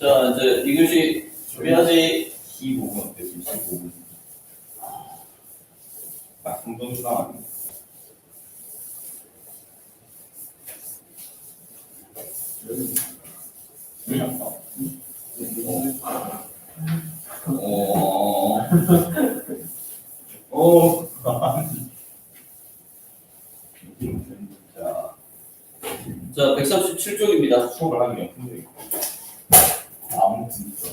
자, 이제 이것이 준비하지. 15분 대신 15분. 딱 3분 추가 아니에요? 어, 오. 자, 자, 137쪽입니다. 수업을 게 힘들어. 아 무 진짜.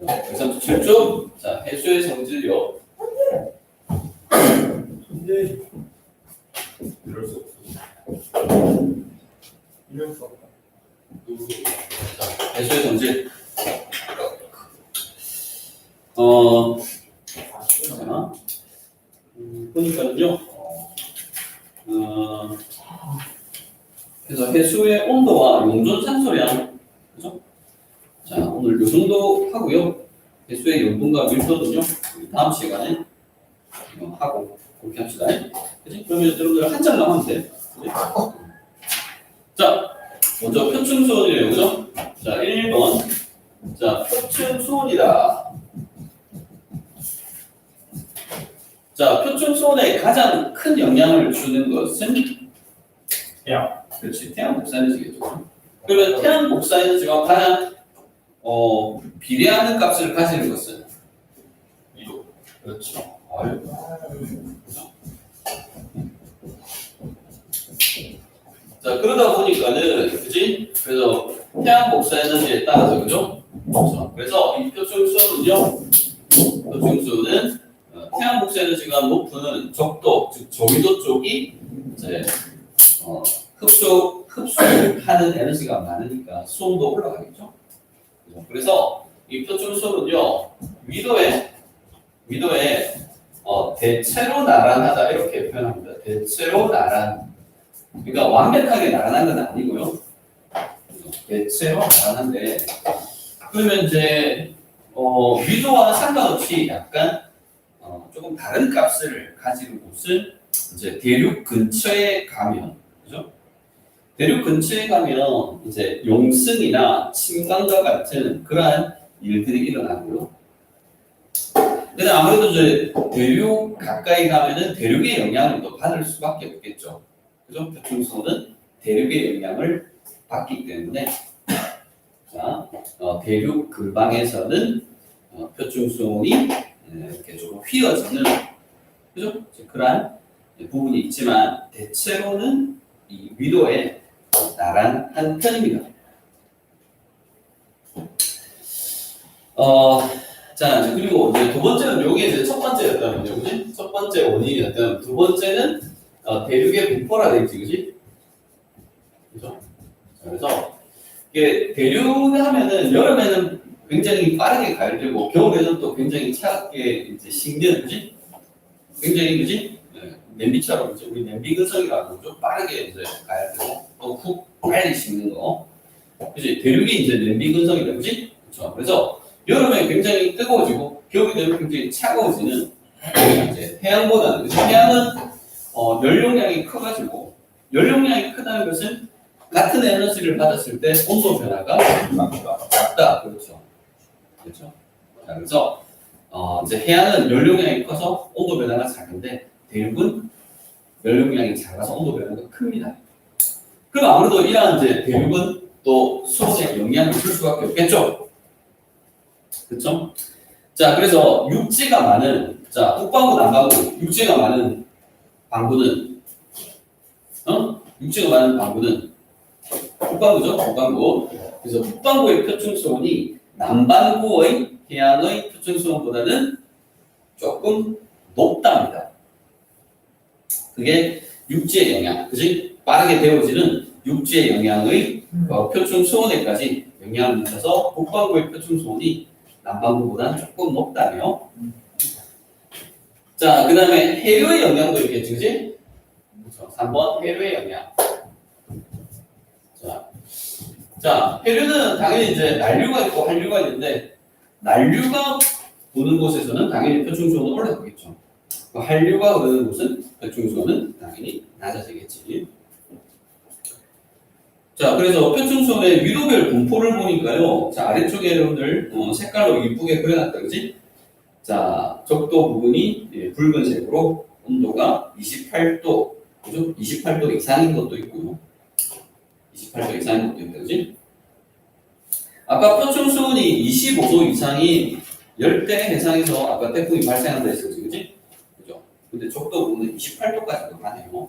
137쪽. 자, 해수의 성질요. 근데 이럴 수 없어. 이럴 수 없다. 자, 해수의 성질. 어, 자, 음, 보니까는요. 어, 그래서 해수의 온도와 용존 산소량, 그죠? 자, 오늘 요 정도 하고요. 해수의 연분과 밀도는요. 다음 시간에 어, 하고 그렇게 합시다. 그지? 그러면 여러분들 한장 남으면 돼. 자, 먼저 표층 수온이에요, 그죠? 자, 1번. 자, 표층 수온이다. 자, 표층 수온에 가장 큰 영향을 주는 것은 태양. 그렇지, 태양 복사 에너지겠죠. 그러면 태양 복사 에너지가 가장 어, 비례하는 값을 가지는 것은 이도. 그렇죠. 아유. 자, 그러다 보니까는, 그지? 그래서 태양 복사 에너지에 따라서, 그죠? 그렇죠. 그래서 이 표충수는요, 표충수는 어, 태양 복사 에너지가 높은 적도, 즉 저위도 쪽이 이제 하는 에너지가 많으니까 수온도 올라가겠죠. 그래서 이 표충수는요, 위도에, 위도에 어, 대체로 나란하다 이렇게 표현합니다. 대체로 나란. 그러니까 완벽하게 나란한 건 아니고요. 대체로 나란한데 그러면 이제 어, 위도와 상관없이 약간 어, 조금 다른 값을 가지는 곳은 이제 대륙 근처에 가면 그죠? 대륙 근처에 가면 이제 용승이나 침강과 같은 그러한 일들이 일어나고요. 근데 아무래도 이제 대륙 가까이 가면은 대륙의 영향을 또 받을 수밖에 없겠죠. 그죠? 표충수는 대륙의 영향을 받기 때문에 자 어, 대륙 근방에서는 어, 표충수온이 에, 이렇게 조금 휘어지는 그죠? 그러한 부분이 있지만 대체로는 이 위도에 나란 한 편입니다. 어, 자, 그리고 이제 두 번째는 요게 이제 첫 번째였다면요, 그지? 첫 번째 원인이었다면 두 번째는 어, 대륙의 분포라 돼 있지, 그지? 그죠? 자, 그래서 이게 대륙 하면은 여름에는 굉장히 빠르게 가열되고 겨울에는 또 굉장히 차갑게 이제 식는, 그지? 굉장히 그지? 네, 냄비처럼 이제 우리 냄비 근성이라고 좀 빠르게 이제 가열되고 또훅 빨리 식는 거. 그지? 대륙이 이제 냄비 근성이다, 그지? 그렇죠. 그래서 여름에 굉장히 뜨거워지고 겨울이 되면 굉장히 차가워지는 이제 해양보다는 해양은 어, 연료량이 커가지고 연료량이 크다는 것은 같은 에너지를 받았을 때 온도 변화가 작다 그렇죠 그렇죠 자, 그래서 어, 이제 해양은 연료량이 커서 온도 변화가 작은데 대륙은 연료량이 작아서 온도 변화가 큽니다 그럼 아무래도 이러한 이제 대륙은 또 수온에 영향을 줄 수밖에 없겠죠 그렇죠? 자, 그래서 육지가 많은 자 북반구 남반구 육지가 많은 방구는 어? 육지가 많은 방구는 북반구죠, 북반구. 그래서 북반구의 표층수온이 남반구의 해안의 표층수온보다는 조금 높답니다. 그게 육지의 영향, 그지? 빠르게 데워지는 육지의 영향의 어, 표층 수온에까지 영향을 미쳐서 북반구의 표층 수온이 남반구보다는 조금 높다며. 자, 그 다음에 해류의 영향도 있겠지, 그지? 그렇죠. 3번 해류의 영향. 자, 자, 해류는 당연히 이제 난류가 있고 한류가 있는데, 난류가 도는 곳에서는 당연히 표충수온은 올라가겠죠. 그 한류가 흐르는 곳은 표충수온은 당연히 낮아지겠지. 자, 그래서 표충선의 위도별 분포를 보니까요. 자, 아래쪽에 여러분들 어, 색깔로 이쁘게 그려놨다, 그지? 자, 적도 부분이 예, 붉은색으로 온도가 28도, 그죠? 28도 이상인 것도 있고요. 28도 이상인 것도 있다, 그지? 아까 표충수온이 25도 이상인 열대 해상에서 아까 태풍이 발생한다 했었지, 그지? 그죠? 근데 적도 부분은 28도까지도 가네요.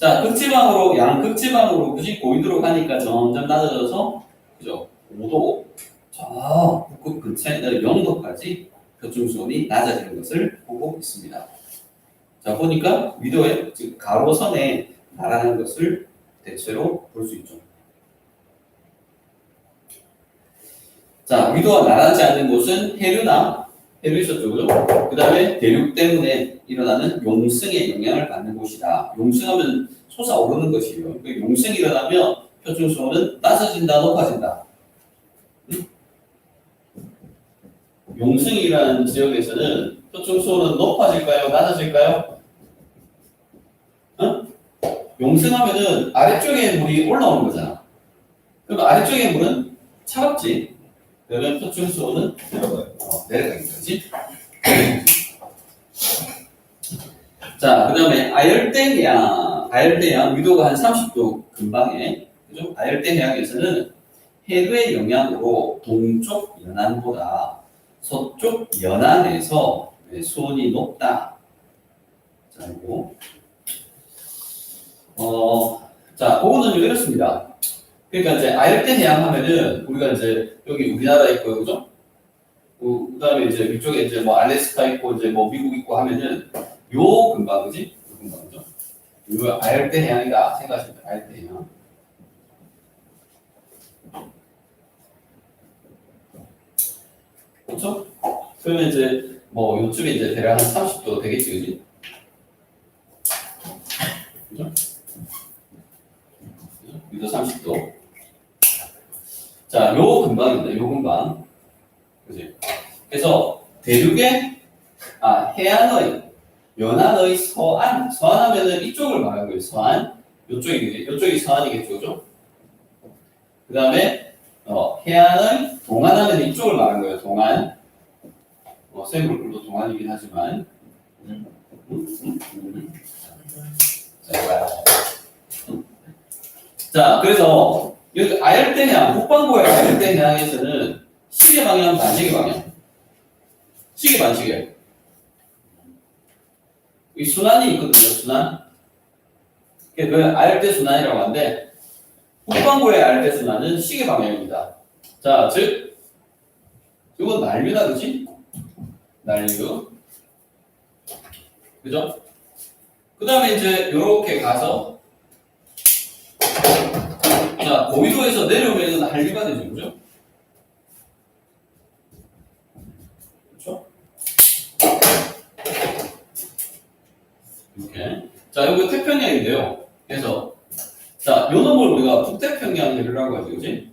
자, 극지방으로, 양 극지방으로, 그지? 고위도로 가니까 점점 낮아져서, 그죠? 5도, 저 북극 근처에 0도까지 표충수온이 낮아지는 것을 보고 있습니다. 자, 보니까 위도에, 즉, 가로선에 달하는 것을 대체로 볼 수 있죠. 자, 위도가 나란지 않는 곳은 해류나, 해류 있었죠, 그죠? 그 다음에 대륙 때문에 일어나는 용승의 영향을 받는 곳이다. 용승하면 솟아오르는 것이에요. 그 용승이 일어나면 표준수온은 낮아진다, 높아진다. 응? 용승이 일어나는 지역에서는 표준수온은 높아질까요, 낮아질까요? 응? 용승하면은 아래쪽에 물이 올라오는 거잖아. 그럼 아래쪽에 물은 차갑지. 그러면 표준수온은 내려가요. 어, 내려가겠죠, 그지? 자, 그 다음에 아열대 해양, 아열대 해양 위도가 한 30도 근방에, 그죠? 아열대 해양에서는 해류의 영향으로 동쪽 연안보다 서쪽 연안에서 네, 수온이 높다. 자, 그리고, 어, 자, 그거는 이렇습니다. 그러니까 이제 아열대 해양 하면은 우리가 이제 여기 우리나라 있고, 그죠? 그 다음에 이제 이쪽에 이제 뭐 알래스카 있고 이제 뭐 미국 있고 하면은 요 근방 그지? 요 근방 그죠? 요 아열대 해양이다 생각하시면 돼요. 아열대 해양. 그렇죠? 그러면 이제 뭐 요쪽에 이제 대략 한 30도 되겠지 그지? 그죠? 위도 30도. 자, 요 근방입니다. 요 근방. 그지? 그래서 대륙의 아 해안의 연안의 서안 서안하면은 이쪽을 말하는 거예요 서안 요쪽이 요쪽이 서안이겠죠 그죠? 그 다음에 어, 해안의 동안하면 이쪽을 말하는 거예요 동안 어, 샘물도 동안이긴 하지만. 자. 자 그래서 여기 아열대 해안 북반구의 아열대 해안에서는 시계 방향 반시계 방향 시계 반 시계. 이 순환이 있거든요, 순환. 그 알대 순환이라고 하는데, 북반구의 알대 순환은 시계 방향입니다. 자, 즉, 이건 난류다, 그지? 난류. 그죠? 그 다음에 이제, 요렇게 가서, 자, 고위도에서 내려오면 한류가 되죠, 그죠? 이렇게. 자, 여기 태평양인데요. 그래서 자, 요 놈을 우리가 북태평양 해류라고 하죠, 그지?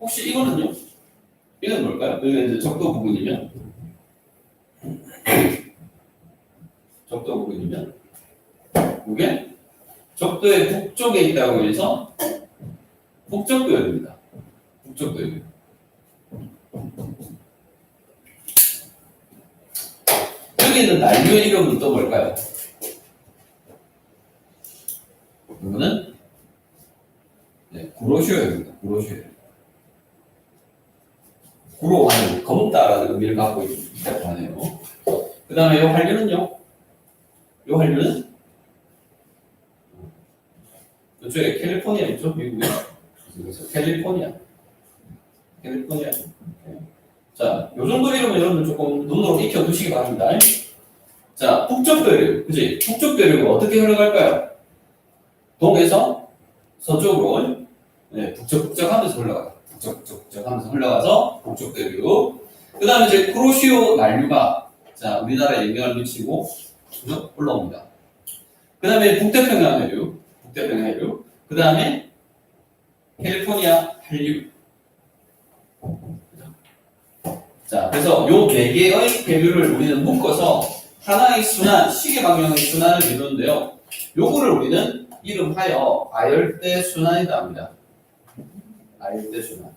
혹시 이거는요? 이건 뭘까요? 여기가 이제 적도 부근이면 적도 부근이면 이게 적도의 북쪽에 있다고 해서 북적도입니다. 북적도입니다. 여기 있는 난류의 이름은 또 뭘까요? 이거는 네, 구로쇼입니다. 구로쇼. 구로하는 검다라는 의미를 갖고 있다고 하네요. 그 다음에 이 한류는요? 이 한류는 이쪽에 캘리포니아 있죠? 미국에. 그래서 캘리포니아. 캘리포니아. 네. 자, 요 정도 이름은 여러분들 조금 눈으로 익혀 두시기 바랍니다. 자, 북쪽 대륙, 그지? 북쪽 대륙은 어떻게 흘러갈까요? 동에서 서쪽으로, 네, 북쪽, 북쪽 하면서 흘러가요. 북쪽, 북쪽, 하면서 흘러가서 북쪽 대륙. 그 다음에 이제 크로시오 난류가, 자, 우리나라에 영향을 미치고? 올라옵니다. 그 다음에 북태평양 해류, 북태평양 해류. 그 다음에 캘리포니아 한류. 자, 그래서 요 네 개의 배류를 우리는 묶어서 하나의 순환, 시계 방향의 순환을 이루는데요. 요거를 우리는 이름하여 아열대 순환이다 합니다. 아열대 순환.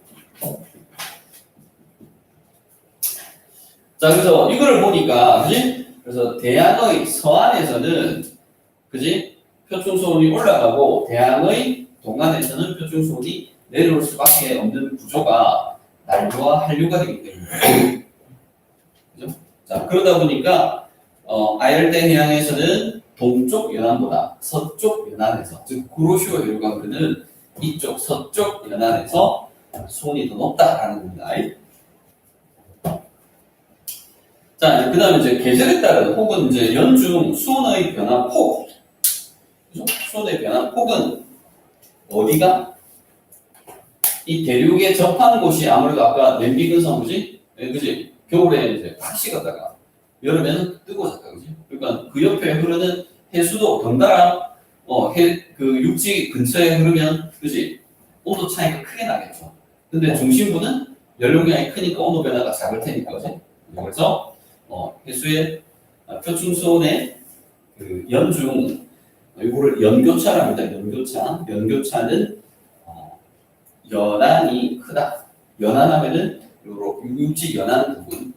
자, 그래서 이거를 보니까, 그지? 그래서 대양의 서안에서는, 그지? 표충수온이 올라가고, 대양의 동안에서는 표충수온이 내려올 수밖에 없는 구조가 난류와 한류가 되기 때문에. 그죠? 자, 그러다 보니까, 어, 아열대 해양에서는 동쪽 연안보다 서쪽 연안에서, 즉, 구로시오 해류가 흐르는 이쪽 서쪽 연안에서 수온이 더 높다라는 겁니다. 자, 그 다음에 이제 계절에 따른 혹은 이제 연중 수온의 변화 폭. 그죠? 수온의 변화 폭은 어디가? 이 대륙에 접하는 곳이 아무래도 아까 냄비 근성 그지? 예, 그지? 겨울에 이제 팍 식었다가 여름에는 뜨거워졌다 그지? 그러니까 그 옆에 흐르는 해수도 덩달아 어, 해, 그 육지 근처에 흐르면 그지? 온도 차이가 크게 나겠죠. 근데 중심부는 연료량이 크니까 온도 변화가 작을 테니까 그지? 그래서 어, 해수의 아, 표충수온의 그 연중 이거를 연교차랍니다. 연교차. 연교차는 어, 연안이 크다. 연안하면은 요로 육지 연안 부분,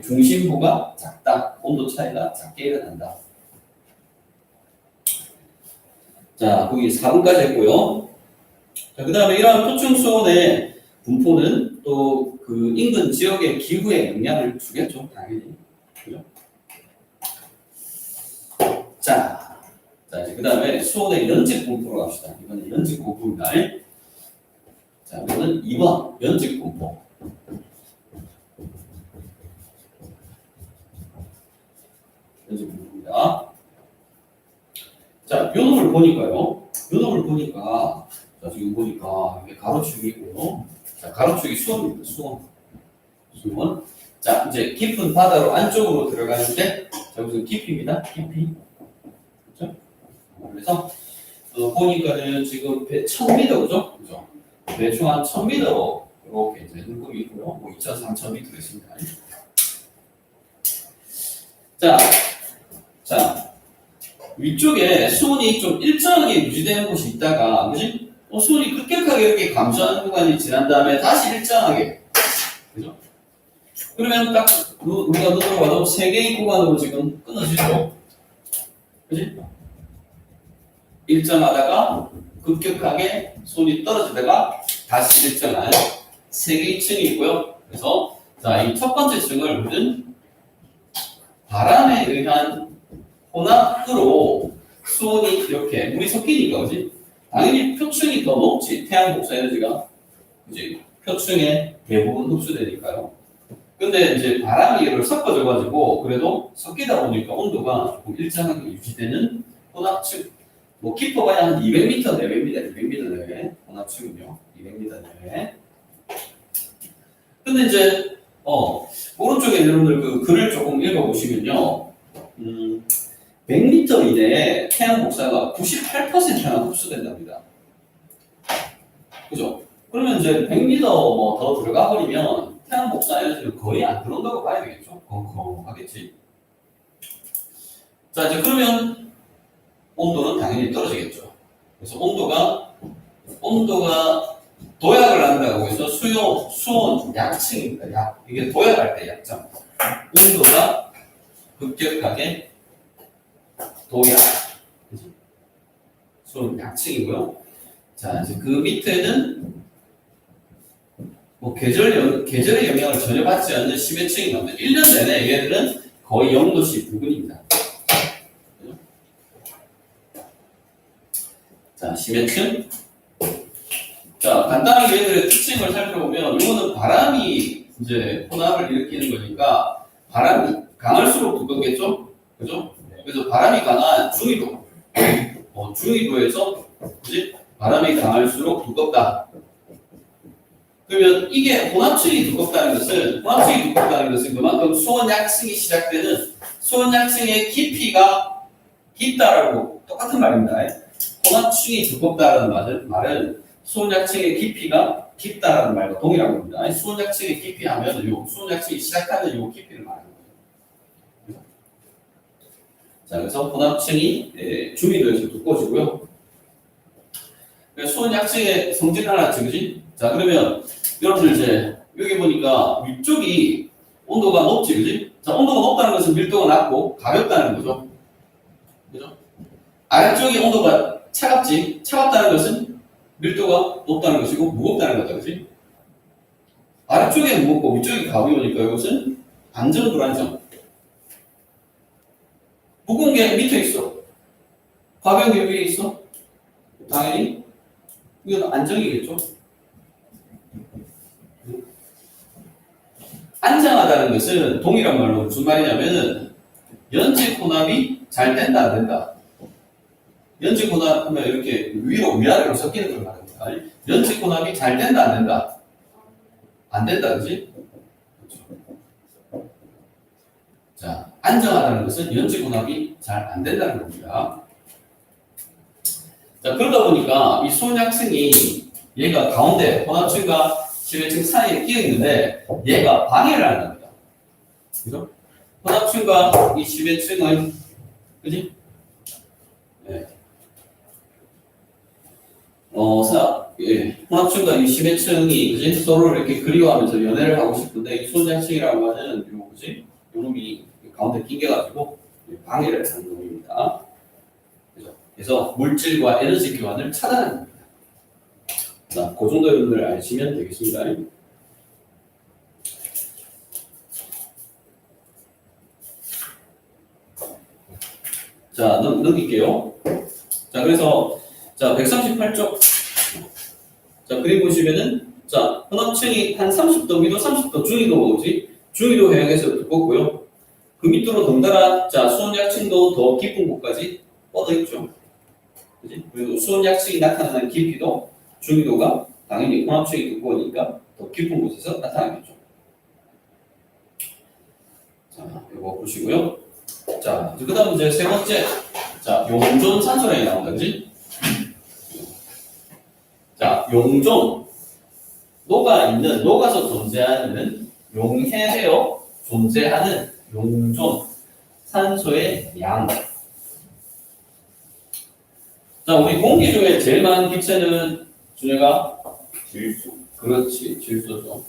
중심부가 작다. 온도 차이가 작게 일어난다. 자, 거기 4분까지 했고요. 자, 그 다음에 이러한 표충수온의 분포는 또 그 인근 지역의 기후에 영향을 주겠죠, 당연히. 그죠? 자, 자, 이제 그 다음에 수온의 연직 분포로 갑시다. 이번엔 연직 분포입니다. 자, 이거는 2번 연직 분포. 연직 분포입니다. 자, 요 놈을 보니까요. 요 놈을 보니까, 자, 지금 보니까 이게 가로축이 있고요. 자, 가로축이 수원입니다. 수원. 수원. 자, 이제 깊은 바다로 안쪽으로 들어가는데, 자, 무슨 깊이입니다. 깊이. 그죠? 그래서, 어, 보니까는 지금 배 1000m, 그죠? 그죠? 대충 한 1000m, 이렇게 이제 눈금이 있고요. 뭐 2,000, 3,000m 있습니다. 자, 자, 위쪽에 수온이 좀 일정하게 유지되는 곳이 있다가, 그지? 어, 수온이 급격하게 이렇게 감소하는 구간이 지난 다음에 다시 일정하게. 그죠? 그러면 딱, 누- 우리가 눈으로 봐도 세 개의 구간으로 지금 끊어지죠? 그지? 일정하다가 급격하게 수온이 떨어지다가 다시 일정한 세 개의 층이 있고요. 그래서, 자, 이 첫 번째 층을 우리는 바람에 의한 혼합으로 수온이 이렇게 물이 섞이니까, 그지? 당연히 표층이 더 높지 태양 복사 에너지가 이제 표층에 대부분 흡수되니까요. 근데 이제 바람이 이걸 섞어져 가지고 그래도 섞이다 보니까 온도가 조금 일정하게 유지되는 혼합층. 뭐 깊어봐야 한 200m 내외입니다. 200m 내외 혼합층은요. 200m 내외. 근데 이제 어 오른쪽에 여러분들 그 글을 조금 읽어보시면요. 음, 100m 이내에 태양 복사가 98%나 흡수된답니다. 그죠? 그러면 이제 100m 뭐 더 들어가 버리면 태양 복사 에너지는 거의 안 들어온다고 봐야 되겠죠? 벙벙하겠지. 자, 이제 그러면 온도는 당연히 떨어지겠죠. 그래서 온도가, 온도가 도약을 한다고 해서 수요, 수온 약층입니다. 약. 이게 도약할 때 약점. 온도가 급격하게 도약. 그지? 수온 약층이고요. 자, 이제 그 밑에는 뭐 계절 영, 계절의 영향을 전혀 받지 않는 심해층이 나옵니다. 1년 내내 얘들은 거의 0도씨 부근입니다. 자, 심해층. 자, 간단하게 얘들의 특징을 살펴보면 이거는 바람이 이제 혼합을 일으키는 거니까 바람이 강할수록 두껍겠죠? 그죠? 그래서 바람이 강한 중위도, 어, 중위도에서 그지? 바람이 강할수록 두껍다. 그러면 이게 혼합층이 두껍다는 것은 혼합층이 두껍다는 것은 그만큼 수온 약층이 시작되는 수온 약층의 깊이가 깊다라고 똑같은 말입니다. 혼합층이 두껍다라는 말은, 말은 수온 약층의 깊이가 깊다라는 말과 동일한 겁니다. 수온 약층의 깊이 하면 요 수온 약층이 시작하는 요 깊이를 거예요. 자, 그래서 혼합층이 예, 중위도에서 두꺼워지고요. 그래서 수온약층의 성질 하나 증지. 자, 그러면 여러분들 이제 여기 보니까 위쪽이 온도가 높지, 그지? 자, 온도가 높다는 것은 밀도가 낮고 가볍다는 거죠. 그죠? 아래쪽이 온도가 차갑지, 차갑다는 것은 밀도가 높다는 것이고 무겁다는 거다, 그지? 아래쪽에 무겁고 위쪽이 가벼우니까 이것은 안전 불안정. 게 밑에 있어. 게 위에 있어. 당연히 이건 안정이겠죠. 안정하다는 것은 동일한 말로 무슨 말이냐면은 연직 혼합이 잘 된다 안 된다. 연직 혼합하면 이렇게 위로 위아래로 섞이는 걸 말합니다. 연직 혼합이 잘 된다 안 된다. 안 된다, 그지? 그렇죠. 자, 안정하다는 것은 연직 혼합이 잘 안 된다는 겁니다. 자, 그러다 보니까 이 수온약층이 얘가 가운데 혼합층과 지뢰층 사이에 끼어 있는데 얘가 방해를 안 합니다. 그죠? 혼합층과 이 지뢰층은 그지? 네. 어, 사, 예, 혼합층과 이 심해층이 그지? 서로 이렇게 그리워하면서 연애를 하고 싶은데 이 수온약층이라고 하는 요 그지? 요 놈이 가운데 낑겨가지고 방해를 하는 놈입니다. 그죠? 그래서 물질과 에너지 교환을 차단하는 겁니다. 자, 그 정도 여러분들 아시면 되겠습니다. 자, 넘, 넘길게요. 자, 그래서, 자, 138쪽. 자, 그림 보시면은, 자, 혼합층이 한 30도, 위도 30도, 중위도 오지? 중위도 해양에서 두껍고요. 그 밑으로 덩달아, 자, 수온약층도 더 깊은 곳까지 뻗어 있죠. 그지? 그리고 수온약층이 나타나는 깊이도 중위도가 당연히 혼합층이 두꺼우니까 더 깊은 곳에서 나타나겠죠. 자, 이거 보시고요. 자, 그 다음 이제 세 번째. 자, 용존 산소량이 나온다, 그지? 자, 용존. 녹아 있는, 녹아서 존재하는, 용해되어 존재하는 용존. 산소의 양. 자, 우리 공기 중에 제일 많은 기체는 준혜가 질소. 그렇지, 질소죠.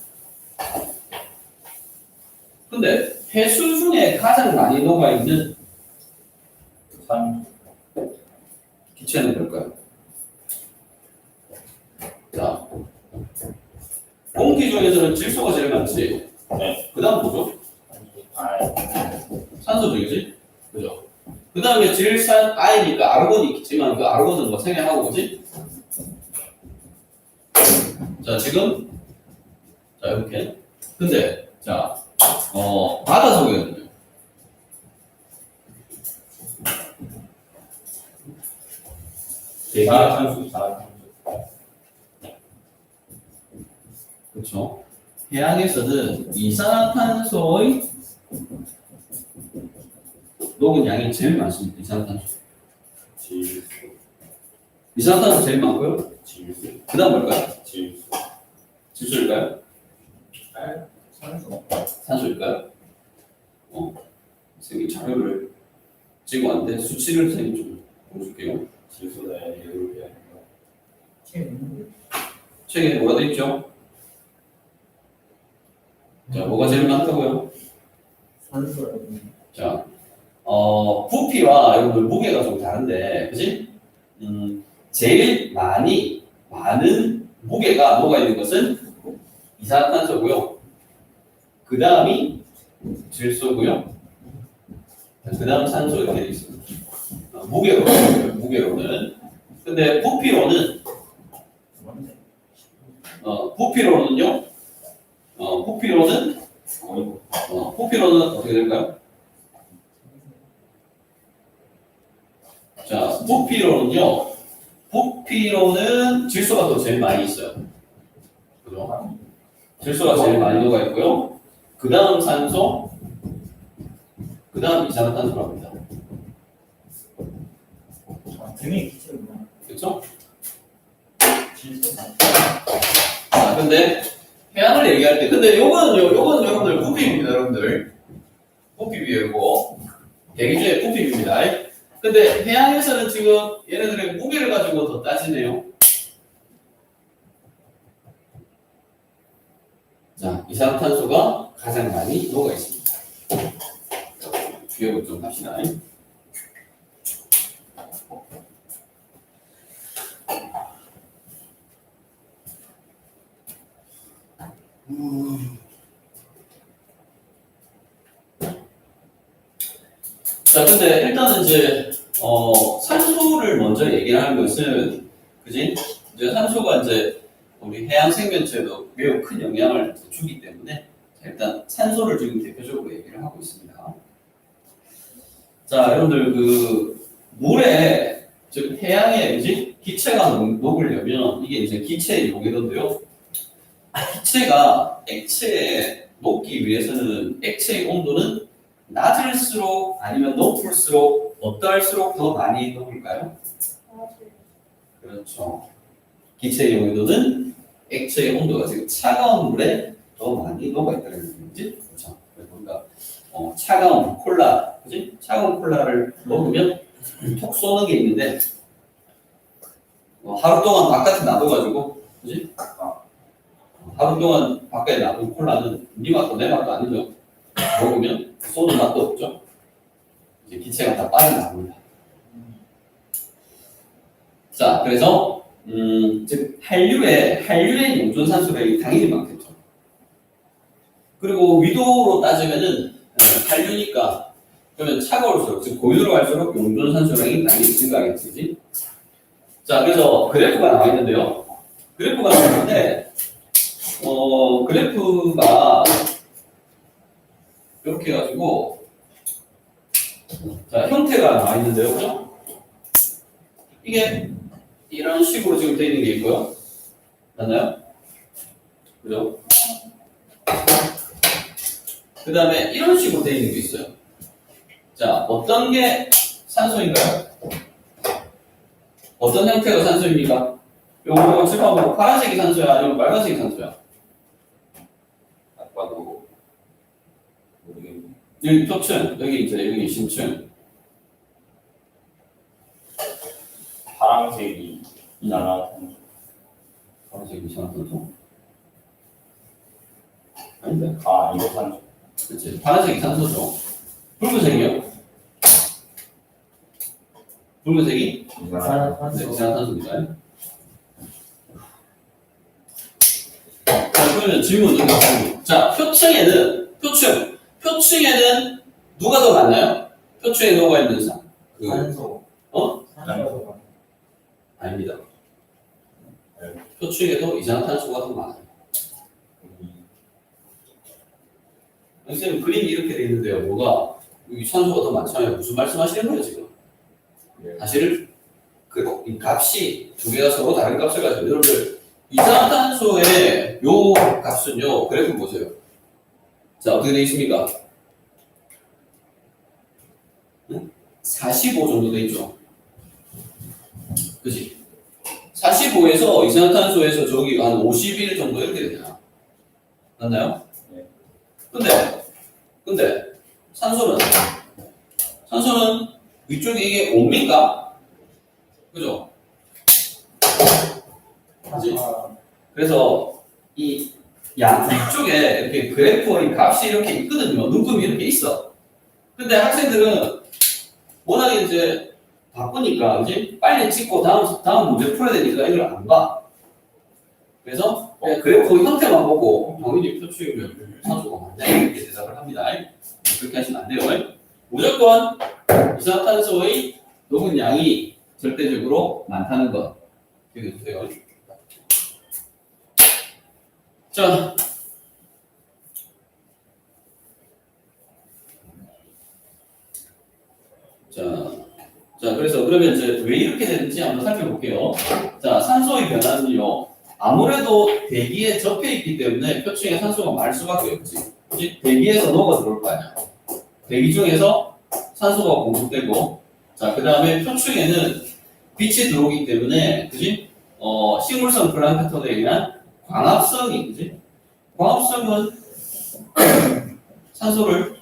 근데 해수 중에 가장 많이 녹아 있는 산. 기체는 뭘까요? 자, 공기 중에서는 질소가 제일 많지. 네. 그 다음 뭐죠? 알. 산소 중이지? 그죠? 그 다음에 질산 I니까 아르곤이 있겠지만 그 아르곤은 뭐 생략하고 뭐지? 자, 지금 자, 이렇게. 근데 자, 어, 바다 속에는요. 대기 이산화탄소, 이산화탄소. 그렇죠. 해양에서는 이산화탄소의 녹은 양이 제일 많습니다. 이산화탄소. 질소. 이산화탄소 제일 많고요. 질소. 그 다음 뭘까요? 질소. 질소일까요? 알. 산소. 산소일까요? 어, 선생님 자료를 찍어 왔는데 수치를 선생님 좀 보여줄게요. 거. 책에 뭐가 돼 있죠? 자, 뭐가 제일 많다고요? 자, 어, 부피와 여러분들 무게가 좀 다른데, 그지? 음, 제일 많이, 많은 무게가 녹아있는 것은 이산화탄소고요. 그 다음이 질소고요. 그 다음 산소 이렇게 돼 있습니다. 어, 무게로는, 무게로는. 근데 부피로는, 어, 부피로는요, 어, 부피로는, 어, 부피로는 어떻게 될까요? 자, 부피로는요, 부피로는 질소가 더 제일 많이 있어요. 그죠? 질소가 제일 많이 녹아 있고요. 그 다음 산소, 그 다음 이산화탄소라고 합니다. 아, 등에 기체구나. 그렇죠? 자, 근데 해양을 얘기할 때, 근데 요거는요, 요거는 여러분들 부피입니다, 여러분들. 부피 비율고, 대기 중에 부피입니다. 근데 해양에서는 지금 얘네들의 무게를 가지고 더 따지네요. 자, 이산화탄소가 가장 많이 녹아 있습니다. 기억을 좀 합시다. 자, 근데 일단은 이제 어, 산소를 먼저 얘기를 하는 것은 그지? 이제 산소가 이제 우리 해양 생명체에도 매우 큰 영향을 주기 때문에 자, 일단 산소를 지금 대표적으로 얘기를 하고 있습니다. 자, 여러분들 그 물에 즉 해양에 그지? 기체가 녹- 녹으려면 이게 이제 기체의 용해도인데요. 기체가 액체에 녹기 위해서는 액체의 온도는 낮을수록 아니면 높을수록 어떨수록 더 많이 녹을까요? 그렇죠. 기체의 용해도는 액체의 온도가 지금 차가운 물에 더 많이 녹아 있다는 얘기지. 그렇죠. 우리가 어, 차가운 콜라, 그지? 차가운 콜라를 먹으면 톡 쏘는 게 있는데 어, 하루 동안 바깥에 놔둬가지고, 그지? 어, 하루 동안 바깥에 놔둔 콜라는 네 맛도 내 맛도 아니죠. 먹으면 쏘는 맛도 없죠. 이제 기체가 다 빠져나갑니다. 자, 그래서 음, 즉 한류의 한류의 용존 산소량이 당연히 많겠죠. 그리고 위도로 따지면은 어, 한류니까 그러면 차가울수록 즉 고유로 갈수록 용존 산소량이 당연히 증가하겠지. 자, 그래서 그래프가 나와 있는데요. 그래프가 나와 있는데 어, 그래프가 이렇게 해가지고 자 형태가 나와 있는데요, 그죠? 이게 이런 식으로 지금 되어 있는 게 있고요, 맞나요? 그죠? 그 다음에 이런 식으로 되어 있는 게 있어요. 자, 어떤 게 산소인가요? 어떤 형태가 산소입니까? 요거 칠판으로 파란색이 산소야, 아니면 빨간색이 산소야? 모르겠네. 여기 표층, 여기 이제 여기 심층. 파란색이 이산화탄소. 파란색이 이산화탄소. 아닌데? 아 이거 산소. 그치. 파란색이 산소죠. 붉은색이요? 붉은색이? 네, 이산화탄소. 이산화탄소입니다. 자, 그러면 질문 드리겠습니다. 자, 표층에는, 표층. 표층에는 누가 더 많나요? 표층에 녹아 있는 산. 그, 산소. 어? 산소. 아닙니다. 표층에도 이산화탄소가 더 많아요. 선생님 그림이 이렇게 돼 있는데요. 뭐가 여기 산소가 더 많잖아요. 무슨 말씀하시는 거예요 지금? 네. 사실 그이 값이 두 개가 서로 다른 값을 가지고 여러분들 이산화탄소의 요 값은요. 그래프 보세요. 자 어떻게 돼 있습니까? 응? 45 정도 돼 있죠. 그지? 45에서 이산화탄소에서 저기 한 51 정도 이렇게 되잖아. 맞나요? 네. 근데, 근데, 산소는, 산소는 위쪽에 이게 5입니까? 그죠? 그지? 그래서 이 양, 위쪽에 이렇게 그래프의 값이 이렇게 있거든요. 눈금이 이렇게 있어. 근데 학생들은 워낙에 이제 바쁘니까, 그지? 빨리 찍고 다음, 다음 문제 풀어야 되니까 이걸 안 봐. 그래서 그냥 그래프 형태만 보고 당연히 표출이면 산소가 많다 이렇게 대답을 합니다. 그렇게 하시면 안 돼요. 무조건 이산화탄소의 녹은 양이 절대적으로 많다는 거 기억해 주세요. 자, 자, 자 그래서 그러면 이제 왜 이렇게 되는지 한번 살펴볼게요. 자, 산소의 변화는요. 아무래도 대기에 접해 있기 때문에 표층에 산소가 많을 수밖에 없지. 그치? 대기에서 녹아 들어올 거 아니야. 대기 중에서 산소가 공급되고, 자, 그 다음에 표층에는 빛이 들어오기 때문에, 그지? 어, 식물성 플랑크톤에 의한 광합성이, 그지? 광합성은 산소를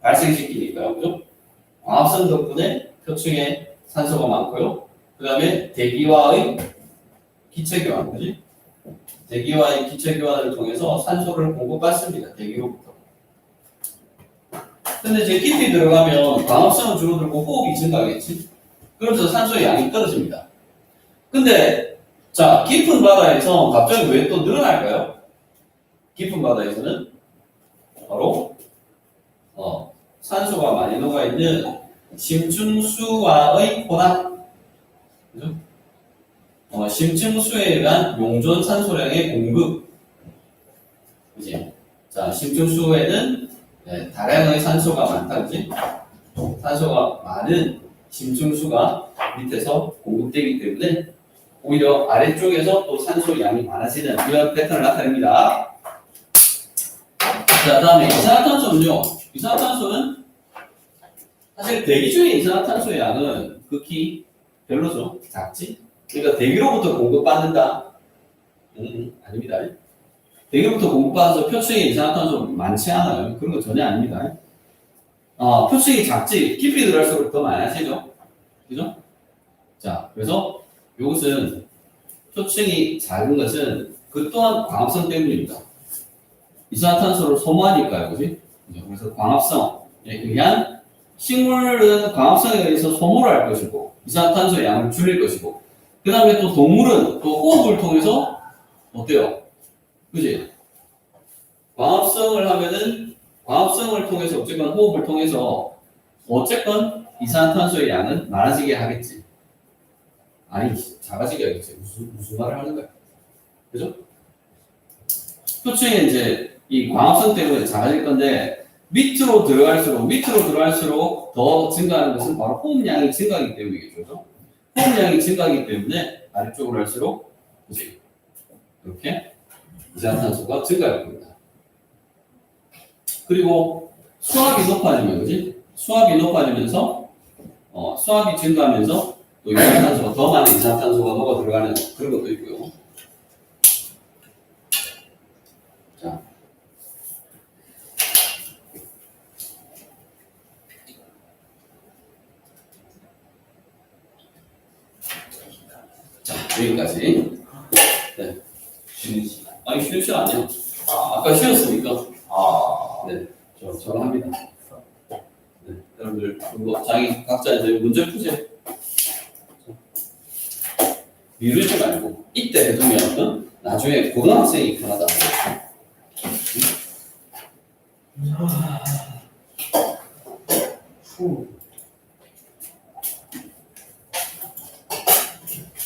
발생시키니까요, 그죠? 광합성 덕분에 표층에 산소가 많고요. 그 다음에 대기와의 기체 교환, 그지? 대기와의 기체 교환을 통해서 산소를 공급받습니다. 대기로부터. 근데 이제 깊이 들어가면 광합성은 줄어들고 호흡이 증가하겠지? 그러면서 산소의 양이 떨어집니다. 근데 자 깊은 바다에서 갑자기 왜 또 늘어날까요? 깊은 바다에서는 바로 어, 산소가 많이 녹아 있는 심층수와의 혼합, 그죠? 어, 심층수에 의한 용존 산소량의 공급, 그지? 자, 심층수에는 네, 다량의 산소가 많다, 그지? 산소가 많은 심층수가 밑에서 공급되기 때문에 오히려 아래쪽에서 또 산소 양이 많아지는 이런 패턴을 나타냅니다. 자, 다음에 이산화탄소는요. 이산화탄소는 사실 대기 중에 이산화탄소의 양은 극히 별로죠. 작지? 그러니까 대기로부터 공급받는다. 음, 음, 아닙니다. 대기로부터 공급받아서 표층에 이산화탄소 많지 않아요. 그런 거 전혀 아닙니다. 어, 표층이 작지, 깊이 들어갈수록 더 많아지죠. 그죠? 자, 그래서 이것은 표층이 작은 것은 그 또한 광합성 때문입니다. 이산화탄소를 소모하니까요, 그지? 그래서 광합성에 의한 식물은 광합성에 의해서 소모를 할 것이고 이산화탄소의 양을 줄일 것이고 그 다음에 또 동물은 또 호흡을 통해서 어때요? 그지? 광합성을 하면은 광합성을 통해서 어쨌건 호흡을 통해서 어쨌건 이산화탄소의 양은 많아지게 하겠지. 아니 작아지게 하겠지. 무슨 무슨 말을 하는 거야? 그죠? 표층에 이제 이 광합성 때문에 작아질 건데 밑으로 들어갈수록 밑으로 들어갈수록 더 증가하는 것은 바로 호흡량이 증가하기 때문이겠죠. 호흡량이 증가하기 때문에 아래쪽으로 갈수록 그지? 이렇게 이산화탄소가 증가할 겁니다. 그리고 수압이 높아지면 그지? 수압이 높아지면서 어, 수압이 증가하면서 또 이산화탄소가 더 많은 이산화탄소가 녹아 들어가는 그런 것도 있고요. 자. 자, 여기까지. 네. 쉬는 시간. 아니, 쉬는 시간 아니야. 아, 아까 쉬었으니까. 아, 네, 저, 저는 합니다. 네, 여러분들, 자기 각자 이제 문제 푸세요. 미루지 말고, 이때 해두면, 나중에 고등학생이 편하다.